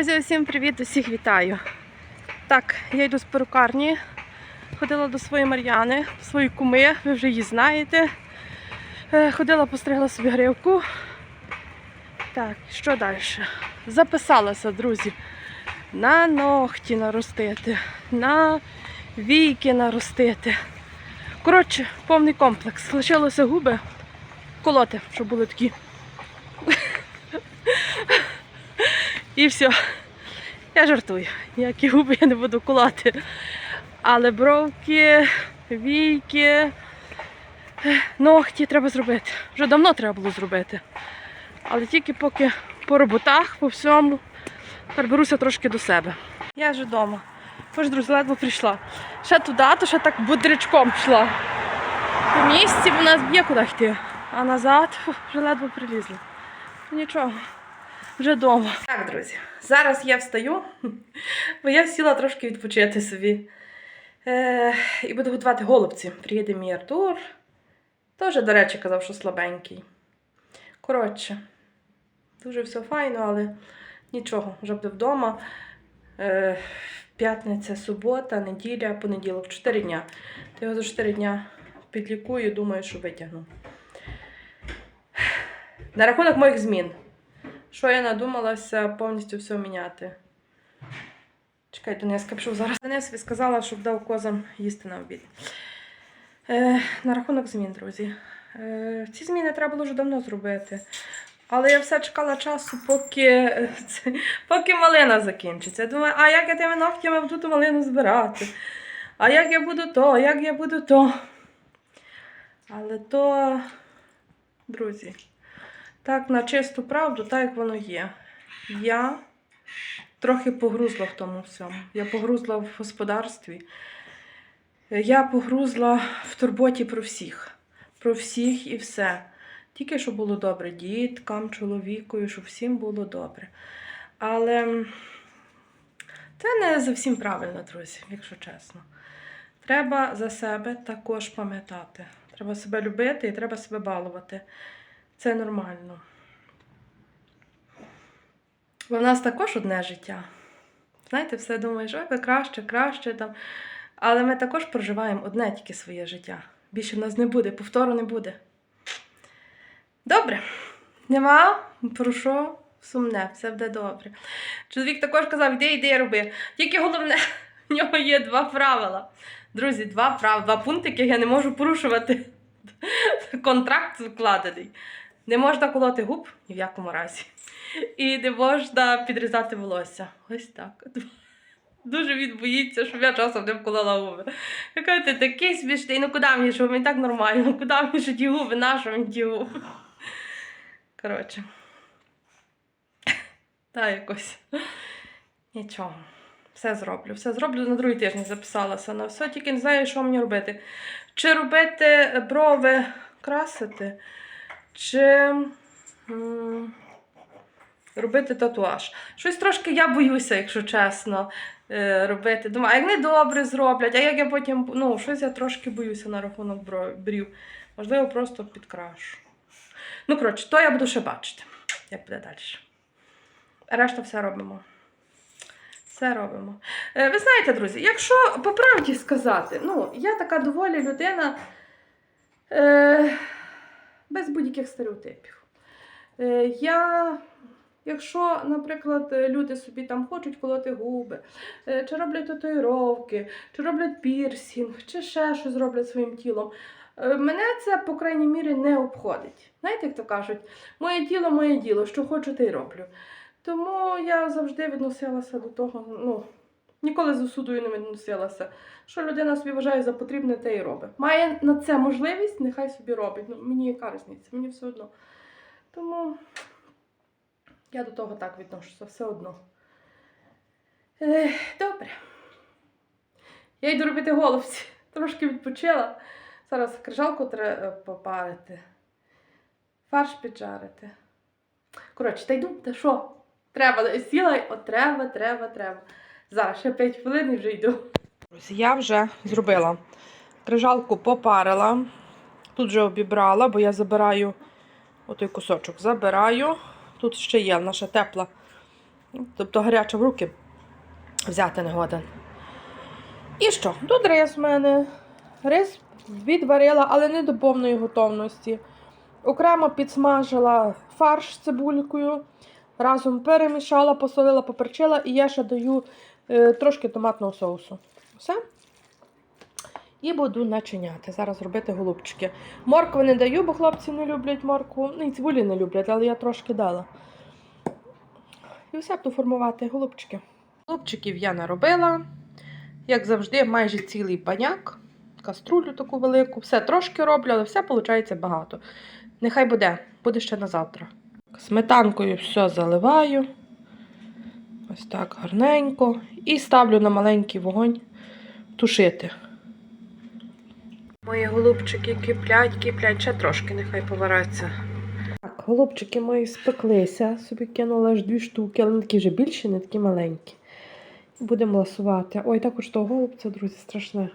Друзі, усім привіт, усіх вітаю. Так, я йду з перукарні. Ходила до своєї Мар'яни, своєї куми, ви вже її знаєте. Е, Ходила, постригла собі гривку. Так, що далі? Записалася, друзі, на ногті наростити, на війки наростити. Коротше, повний комплекс. Лишилося губи колоти, щоб були такі. І все. Я жартую. Ніякі губи я не буду колоти. Але бровки, війки, ногті треба зробити. Вже давно треба було зробити. Але тільки поки по роботах, по всьому, беруся трошки до себе. Я вже вдома. Тож, друзі, ледве прийшла. Ще туди, то ще так бодрячком йшла. По місці в нас є куди йти. А назад вже ледве прилізла. Нічого вже вдома. Так, друзі, зараз я встаю, бо я сіла трошки відпочити собі. Е, і буду готувати голубці. Приїде мій Артур. Теж, до речі, казав, що слабенький. Коротше, дуже все файно, але нічого, вже буде вдома. Е, п'ятниця, субота, неділя, понеділок, 4 дня. То його за 4 дня підлікую, думаю, що витягну. На рахунок моїх змін. Що я надумалася повністю все міняти. Чекай, Донецька пішов зараз. Денисові сказала, щоб дав козам їсти на обід. Е, на рахунок змін, друзі. Е, ці зміни треба було вже давно зробити. Але я все чекала часу, поки, це, поки малина закінчиться. Я думаю, а як я тими ногтями буду ту малину збирати? А як я буду то, як я буду то. Але то, друзі, так, на чисту правду, так як воно є. Я трохи погрузла в тому всьому. Я погрузла в господарстві. Я погрузла в турботі про всіх. Про всіх і все. Тільки щоб було добре діткам, чоловікові, щоб всім було добре. Але це не зовсім правильно, друзі, якщо чесно. Треба за себе також пам'ятати. Треба себе любити і треба себе балувати. Це нормально. Бо в нас також одне життя. Знаєте, все думаєш, ой, краще, краще там. Але ми також проживаємо одне тільки своє життя. Більше в нас не буде, повтору не буде. Добре. Нема про що сумне, все буде добре. Чоловік також казав, іди, іди, роби. Тільки головне, в нього є два правила. Друзі, два правила, два пункти, яких я не можу порушувати. Контракт вкладений. Не можна колоти губ ні в якому разі. І не можна підрізати волосся. Ось так. Дуже він боїться, щоб я часом не вколола губи. Я кажу, ти такий смішний, ну куди мені, що мені так нормально, куди мені що ті губи, на що мені ті губи? Коротше. Та якось. Нічого. Все зроблю. Все зроблю на другий тиждень записалася на все, тільки не знаю, що мені робити. Чи робити брови красити, чи робити татуаж. Щось трошки я боюся, якщо чесно, е, робити. Думаю, а як не добре зроблять, а як я потім. Ну, щось я трошки боюся на рахунок брів. Можливо, просто підкрашу. Ну, коротше, то я буду ще бачити, як буде далі. Решта все робимо. Все робимо. Е, Ви знаєте, друзі, якщо по правді сказати, ну, я така доволі людина е, без будь-яких стереотипів. Е, я, якщо, наприклад, люди собі там хочуть колоти губи, е, чи роблять татуїровки, чи роблять пірсінг, чи ще щось роблять своїм тілом. е, Мене це, по крайній мірі, не обходить. Знаєте, як то кажуть, моє тіло, моє діло, що хочу, те й роблю. Тому я завжди відносилася до того, ну, ніколи з осудою не відносилася. Що людина собі вважає за потрібне, те й робить. Має на це можливість, нехай собі робить. Ну, мені яка різниця, мені все одно. Тому я до того так відношуся, все одно. Е, добре. Я йду робити голубці. Трошки відпочила. Зараз крижалку треба попарити. Фарш піджарити. Коротше, та йду, та що? Треба, сіла, от треба, треба, треба. Зараз ще 5 хвилин і вже йду. Я вже зробила. Крижалку попарила. Тут вже обібрала, бо я забираю отой кусочок. Забираю. Тут ще є наша тепла Тобто гаряче в руки взяти не годен. І що? Тут рис в мене. Рис відварила, але не до повної готовності. Окремо підсмажила фарш з цибулькою, разом перемішала, посолила, поперчила і я ще даю трошки томатного соусу. Все. І буду начиняти. Зараз робити голубчики. Моркви не даю, бо хлопці не люблять моркву. Ну і цибулі не люблять, але я трошки дала. І все буду формувати голубчики. Голубчиків я наробила. Як завжди, майже цілий баняк, каструлю таку велику. Все трошки роблю, але все виходить багато. Нехай буде, буде ще на завтра. Сметанкою все заливаю. Ось так гарненько. І ставлю на маленький вогонь тушити. Мої голубчики киплять, киплять, ще трошки, нехай повараться. Так, голубчики мої спеклися. Собі кинула аж дві штуки, але такі вже більші, не такі маленькі. Будемо ласувати. Ой, також того голубця, друзі, страшне.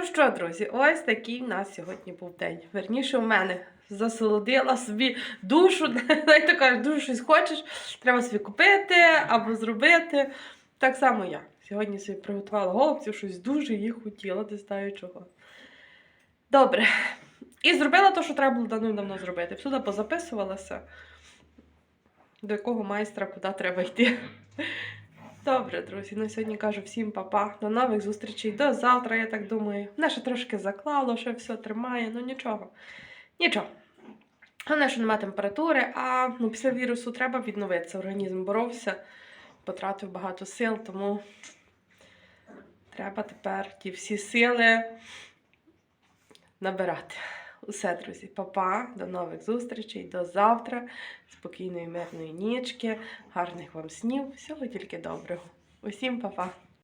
Ну що, друзі, ось такий в нас сьогодні був день. Верніше, у мене засолодила собі душу. Знаєте, кажуть, душу щось хочеш, треба собі купити або зробити. Так само я. Сьогодні собі приготувала голубців, щось дуже їх хотіла, не знаю чого. Добре. І зробила те, що треба було давно-давно зробити. Всюди позаписувалася, до якого майстра куди треба йти. Добре, друзі. Ну сьогодні кажу всім па-па. До нових зустрічей. До завтра, я так думаю. Ще трошки заклало, ще все тримає, ну нічого. Нічого. Головне, що немає температури, а ну, після вірусу треба відновитися. Організм боровся, потратив багато сил, тому треба тепер ті всі сили набирати. Усе, друзі, па-па, до нових зустрічей, до завтра. Спокійної, мирної нічки, гарних вам снів, всього тільки доброго. Усім па-па!